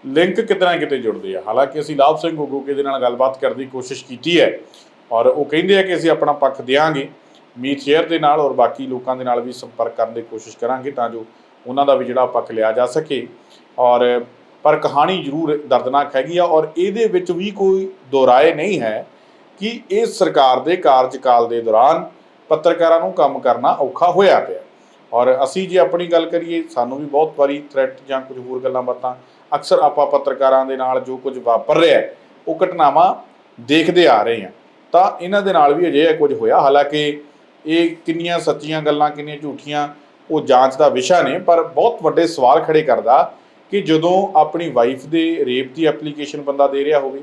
ਲਿੰਕ ਕਿਤੇ ਨਾ ਕਿਤੇ ਜੁੜਦੇ ਆ। ਹਾਲਾਂਕਿ ਅਸੀਂ ਲਾਭ ਸਿੰਘ ਗੋਗੋਕੇ ਦੇ ਨਾਲ ਗੱਲਬਾਤ ਕਰਨ ਦੀ ਕੋਸ਼ਿਸ਼ ਕੀਤੀ ਹੈ ਔਰ ਉਹ ਕਹਿੰਦੇ ਆ ਕਿ ਅਸੀਂ ਆਪਣਾ ਪੱਖ ਦਿਆਂਗੇ ਮੀਤ ਸ਼ੇਅਰ ਦੇ ਨਾਲ ਔਰ ਬਾਕੀ ਲੋਕਾਂ ਦੇ ਨਾਲ ਵੀ ਸੰਪਰਕ ਕਰਨ ਦੀ ਕੋਸ਼ਿਸ਼ ਕਰਾਂਗੇ ਤਾਂ ਜੋ ਉਹਨਾਂ ਦਾ ਵੀ ਜਿਹੜਾ ਪੱਖ ਲਿਆ ਜਾ ਸਕੇ। ਔਰ ਪਰ ਕਹਾਣੀ ਜ਼ਰੂਰ ਦਰਦਨਾਕ ਹੈਗੀ ਆ ਔਰ ਇਹਦੇ ਵਿੱਚ ਵੀ ਕੋਈ ਦੋਰਾਏ ਨਹੀਂ ਹੈ ਕਿ ਇਹ ਸਰਕਾਰ ਦੇ ਕਾਰਜਕਾਲ ਦੇ ਦੌਰਾਨ ਪੱਤਰਕਾਰਾਂ ਨੂੰ ਕੰਮ ਕਰਨਾ ਔਖਾ ਹੋਇਆ ਪਿਆ। ਔਰ ਅਸੀਂ ਜੇ ਆਪਣੀ ਗੱਲ ਕਰੀਏ, ਸਾਨੂੰ ਵੀ ਬਹੁਤ ਵਾਰੀ ਥ੍ਰੈਟ ਜਾਂ ਕੁਝ ਹੋਰ ਗੱਲਾਂ ਬਾਤਾਂ ਅਕਸਰ ਆਪਾਂ ਪੱਤਰਕਾਰਾਂ ਦੇ ਨਾਲ ਜੋ ਕੁਝ ਵਾਪਰ ਰਿਹਾ ਉਹ ਘਟਨਾਵਾਂ ਦੇਖਦੇ ਆ ਰਹੇ ਹਾਂ। ਤਾਂ ਇਹਨਾਂ ਦੇ ਨਾਲ ਵੀ ਅਜਿਹਾ ਕੁਝ ਹੋਇਆ। ਹਾਲਾਂਕਿ ਇਹ ਕਿੰਨੀਆਂ ਸੱਚੀਆਂ ਗੱਲਾਂ, ਕਿੰਨੀਆਂ ਝੂਠੀਆਂ, ਉਹ ਜਾਂਚ ਦਾ ਵਿਸ਼ਾ ਨੇ, ਪਰ ਬਹੁਤ ਵੱਡੇ ਸਵਾਲ ਖੜੇ ਕਰਦਾ ਕਿ ਜਦੋਂ ਆਪਣੀ ਵਾਈਫ ਦੇ ਰੇਪ ਦੀ ਐਪਲੀਕੇਸ਼ਨ ਬੰਦਾ ਦੇ ਰਿਹਾ ਹੋਵੇ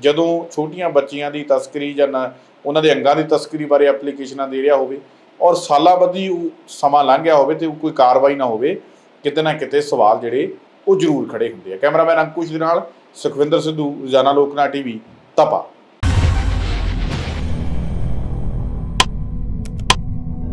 ਜਦੋਂ ਛੋਟੀਆਂ ਬੱਚੀਆਂ ਦੀ ਤਸਕਰੀ ਜਾਂ ਨਾ- ਉਹਨਾਂ ਦੇ ਅੰਗਾਂ ਦੀ ਤਸਕਰੀ ਬਾਰੇ ਐਪਲੀਕੇਸ਼ਨਾਂ ਦੇ ਰਿਹਾ ਹੋਵੇ ਔਰ ਸਾਲਾਂ ਬੱਧੀ ਉਹ ਸਮਾਂ ਲੰਘ ਗਿਆ ਹੋਵੇ ਤੇ ਕੋਈ ਕਾਰਵਾਈ ਨਾ ਹੋਵੇ, ਕਿਤੇ ਨਾ ਕਿਤੇ ਸਵਾਲ ਜਿਹੜੇ ਉਹ ਜ਼ਰੂਰ ਖੜੇ ਹੁੰਦੇ ਆ। ਕੈਮਰਾਮੈਨ ਅੰਕੁਸ਼ ਦੇ ਨਾਲ ਸੁਖਵਿੰਦਰ ਸਿੱਧੂ, ਰੋਜ਼ਾਨਾ ਲੋਕਨਾ ਟੀਵੀ, ਤਪਾ।